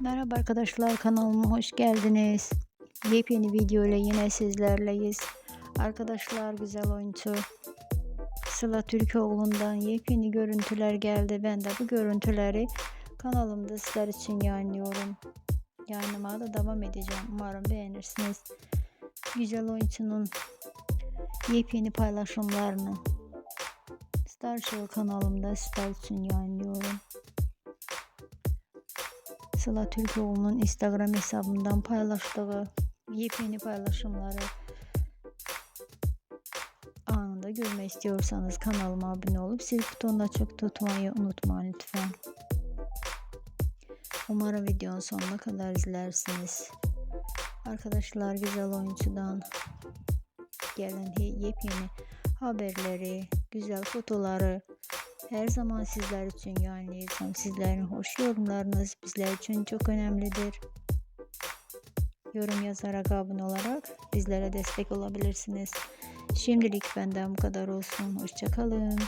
Merhaba arkadaşlar kanalıma hoş geldiniz. Yepyeni video ile yine sizlerleyiz. Arkadaşlar güzel oyuncu Sıla Türkoğlu'ndan yepyeni görüntüler geldi. Ben de bu görüntüleri kanalımda sizler için yayınlıyorum. Yayınlamaya da devam edeceğim. Umarım beğenirsiniz. Güzel oyuncunun yepyeni paylaşımlarını Star Show kanalımda sizler için yayınlıyorum. Sıla Türkoğlu'nun Instagram hesabından paylaştığı yepyeni paylaşımları anında görmek istiyorsanız kanalıma abone olup zil butonunu açık tutmayı unutmayın lütfen. Umarım videonun sonuna kadar izlersiniz. Arkadaşlar güzel oyuncudan gelen yepyeni haberleri, güzel fotoları her zaman sizler için yayınlayacağım. Sizlerin hoş yorumlarınız bizler için çok önemlidir. Yorum yazarak abone olarak bizlere destek olabilirsiniz. Şimdilik benden bu kadar olsun. Hoşçakalın.